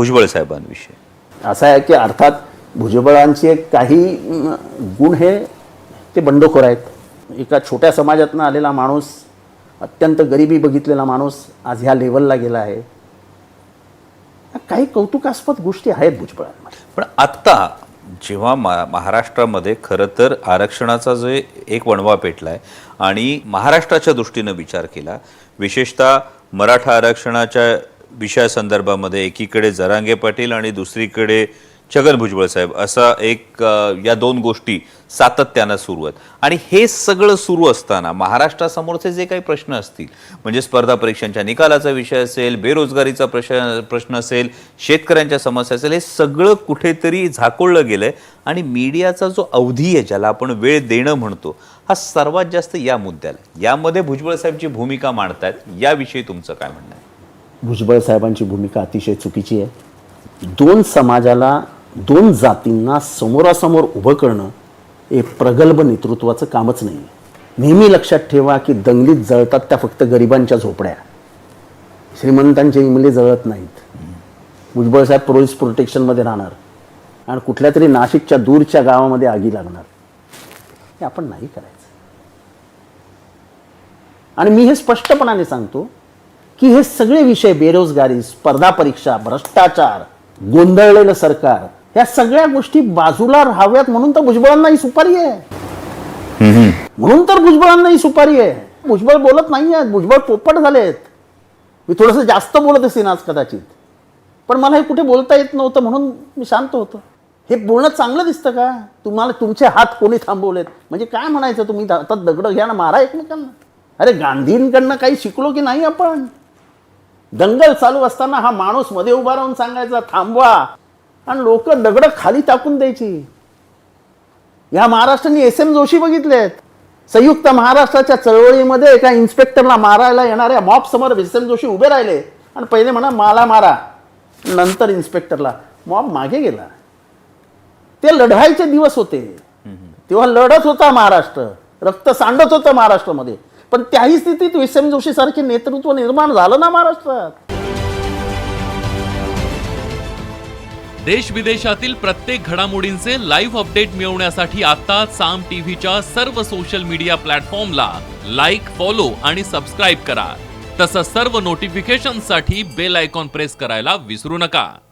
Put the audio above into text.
भुजबळ साहेबांविषयी. असं आहे की अर्थात भुजबळांचे काही गुण हे ते बंडखोर आहेत. एका छोट्या समाजातनं आलेला माणूस अत्यंत गरिबी बघितलेला माणूस आज ह्या लेवलला गेला आहे. काही कौतुकास्पद गोष्टी आहेत भुजबळांमध्ये. पण आत्ता जेव्हा मा महाराष्ट्रामध्ये खरं तर आरक्षणाचा जो एक वणवा पेटलाय आणि महाराष्ट्राच्या दृष्टीनं विचार केला विशेषतः मराठा आरक्षणाच्या विषयासंदर्भामध्ये एकीकडे जरांगे पाटील आणि दुसरीकडे छगन भुजबळ साहेब असा एक या दोन गोष्टी सातत्यानं सुरू आहेत. आणि हे सगळं सुरू असताना महाराष्ट्रासमोरचे जे काही प्रश्न असतील म्हणजे स्पर्धा परीक्षांच्या निकालाचा विषय असेल बेरोजगारीचा प्रश्न प्रश्न असेल शेतकऱ्यांच्या समस्या असेल हे सगळं कुठेतरी झाकोळलं गेलं आहे आणि मीडियाचा जो अवधी आहे ज्याला आपण वेळ देणं म्हणतो हा सर्वात जास्त या मुद्द्याला यामध्ये भुजबळ साहेबची भूमिका मांडतायत. याविषयी तुमचं काय म्हणणं आहे? भुजबळ साहेबांची भूमिका अतिशय चुकीची आहे. दोन समाजाला दोन जातींना समोरासमोर उभं करणं हे प्रगल्भ नेतृत्वाचं कामच नाही नेहमी लक्षात ठेवा की दंगलीत जळतात त्या फक्त गरिबांच्या झोपड्या. श्रीमंतांचे इमले जळत नाहीत. भुजबळ साहेब पोलीस प्रोटेक्शनमध्ये राहणार. आणि कुठल्या तरी नाशिकच्या दूरच्या गावामध्ये आगी लागणार. हे आपण नाही करायचं. आणि मी हे स्पष्टपणाने सांगतो की हे सगळे विषय बेरोजगारी स्पर्धा परीक्षा भ्रष्टाचार गोंधळलेलं सरकार ह्या सगळ्या गोष्टी बाजूला राहाव्यात म्हणून तर भुजबळांना ही सुपारी आहे. म्हणून तर भुजबळांना ही सुपारी आहे. भुजबळ बोलत नाही आहेत भुजबळ पोपट झालेत. मी थोडंसं जास्त बोलत असेन आज कदाचित. पण मला हे कुठे बोलता येत नव्हतं म्हणून मी शांत होतो. हे बोलणं चांगलं दिसतं का? तुम्हाला तुमचे हात कोणी थांबवलेत? म्हणजे काय म्हणायचं तुम्ही? हातात दगडं घ्या ना मारा एकमेकांना. अरे गांधींकडनं काही शिकलो की नाही आपण? दंगल चालू असताना हा माणूसमध्ये उभा राहून सांगायचा थांबवा. आणि लोक दगड खाली टाकून द्यायची. या महाराष्ट्राने एस एम जोशी बघितलेत. संयुक्त महाराष्ट्राच्या चळवळीमध्ये एका इन्स्पेक्टरला मारायला येणाऱ्या मॉप समोर एस एम जोशी उभे राहिले. आणि पहिले म्हणा मला मारा. नंतर इन्स्पेक्टरला मॉब मागे गेला. ते लढाईचे दिवस होते. तेव्हा लढत होता महाराष्ट्र. रक्त सांडत होतं महाराष्ट्रामध्ये. पण त्याही स्थितीत एस एम जोशी सारखे नेतृत्व निर्माण झालं ना महाराष्ट्रात? देश विदेशातील प्रत्येक घडामोडींचे लाईव्ह अपडेट मिळवण्यासाठी आता साम टीव्हीच्या सर्व सोशल मीडिया प्लॅटफॉर्मला लाईक फॉलो आणि सबस्क्राईब करा. तसंच सर्व नोटिफिकेशनसाठी बेल आयकॉन प्रेस करायला विसरू नका.